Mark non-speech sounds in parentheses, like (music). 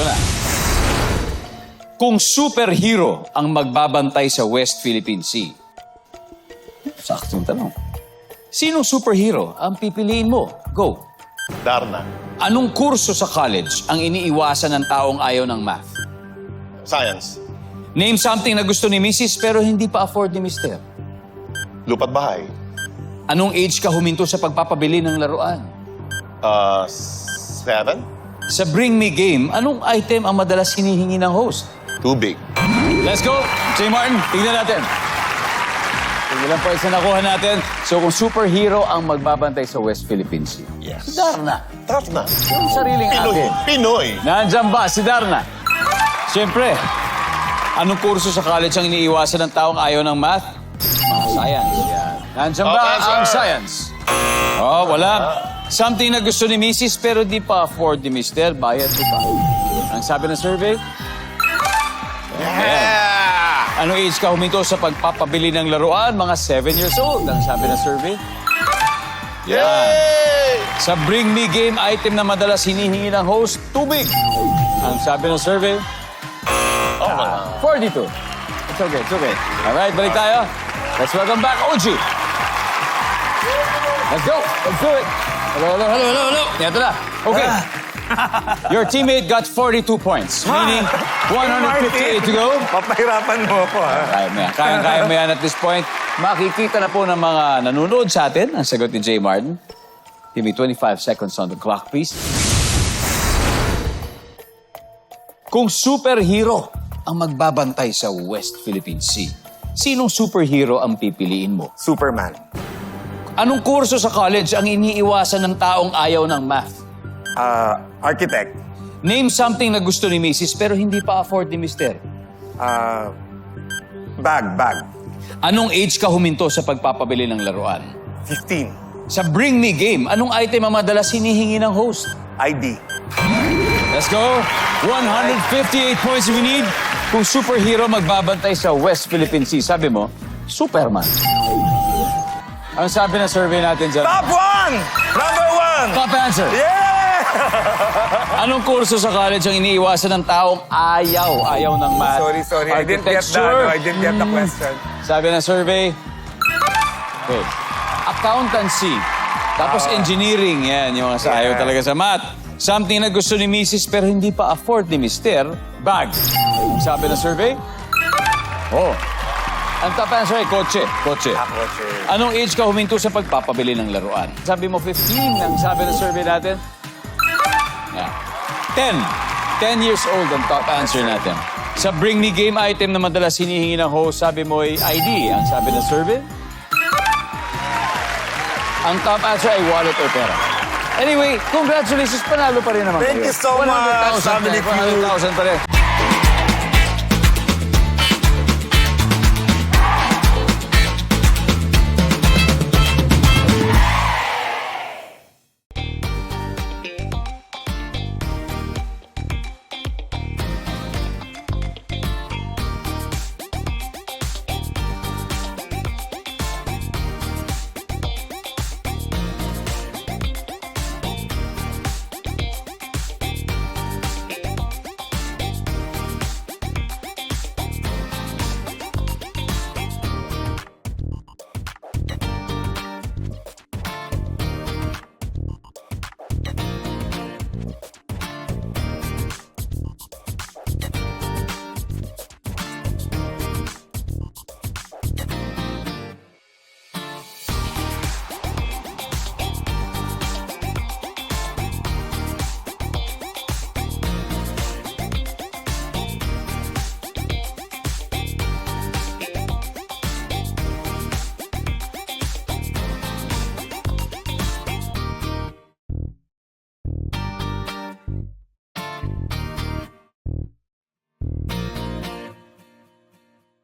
Ito na. Kung superhero ang magbabantay sa West Philippine Sea, saktong tanong. Sinong superhero ang pipiliin mo? Go. Darna. Anong kurso sa college ang iniiwasan ng taong ayaw ng math? Science. Name something na gusto ni Mrs. pero hindi pa afford ni Mr. Lupat bahay. Anong age ka huminto sa pagpapabili ng laruan? Uh, seven? Sa Bring Me Game, anong item ang madalas hinihingi ng host? Too big. Let's go! J. Martin, tingnan natin. Kung ilang points na nakuha natin. So kung superhero ang magbabantay sa West Philippine Sea. Yes. Si Darna. Darna. Yung sariling Pinoy. atin. Pinoy. Nandyan ba si Darna? Siyempre, anong kurso sa college ang iniiwasan ng taong ayaw ng math? Mga science. Yan. Nandyan ba Okay, sir. ang science? Oh, wala. Something na gusto ni Mrs. pero di pa afford ni Mr. Bayad di pa. Ang sabi ng survey, Yeah! Anong age ka huminto sa pagpapabili ng laruan? Mga 7 years old, ang sabi ng survey. Yay! Sa Bring Me Game item na madalas hinihingi ng host, tubig. Ang sabi ng survey, Oh, wala. 42. It's okay, it's okay. Alright, balik tayo. Let's welcome back OG. Let's go. Let's do it. Hello, hello, hello, hello, hello. Ito na. Okay. (laughs) Your teammate got 42 points, meaning 158 to go. Papahirapan mo ako, ha? Kaya mo yan. Kaya-kaya mo yan at this point. Makikita na po ng mga nanonood sa atin ang sagot ni Jay Martin. Give me 25 seconds on the clock, please. Kung superhero ang magbabantay sa West Philippine Sea, sinong superhero ang pipiliin mo? Superman. Anong kurso sa college ang iniiwasan ng taong ayaw ng math? Ah, architect. Name something na gusto ni Mrs. pero hindi pa afford ni Mr. Ah, bag, bag. Anong age ka huminto sa pagpapabili ng laruan? 15. Sa Bring Me Game, anong item ang madalas hinihingi ng host? ID. Let's go! 158 points we need. Kung superhero magbabantay sa West Philippine Sea, sabi mo, Superman. Ang sabi ng survey natin dyan, Top one! Number one! top answer. Yeah! Anong kurso sa college ang iniiwasan ng taong ayaw, ayaw ng math? Sorry, sorry. I didn't get that. No, I didn't get the question. Sabi ng survey, okay. accountancy, tapos engineering, yan, yung mga sa ayaw Yeah. talaga sa math. Something na gusto ni Mrs. pero hindi pa afford ni Mr. Bag. Sabi ng survey, oh. Ang top answer ay kotse. Kotse. Ako, sir. Anong age ka huminto sa pagpapabili ng laruan? Sabi mo 15 ang sabi ng survey natin. Yeah. 10. 10 years old ang top answer natin. Sa Bring Me Game item na madalas hinihingi ng host, sabi mo ay ID. Ang sabi ng survey? Ang top answer ay wallet or pera. Anyway, congratulations. Panalo pa rin naman Thank kayo. you so 100,000 much, pa- Family Feud. 100,000 pa rin.